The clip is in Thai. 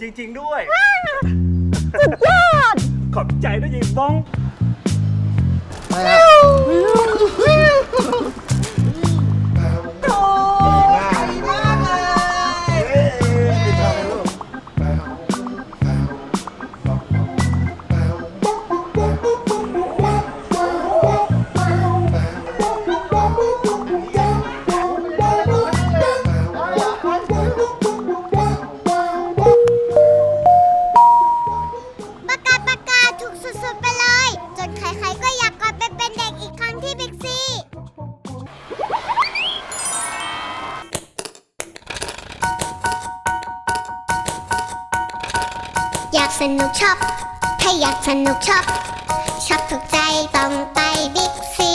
จริง ๆ ด้วยยอด ขอบใจนะยิงบ้อง สนุกชอบ ถ้าอยากสนุกชอบ ชอบถูกใจต้องไปบิ๊กซี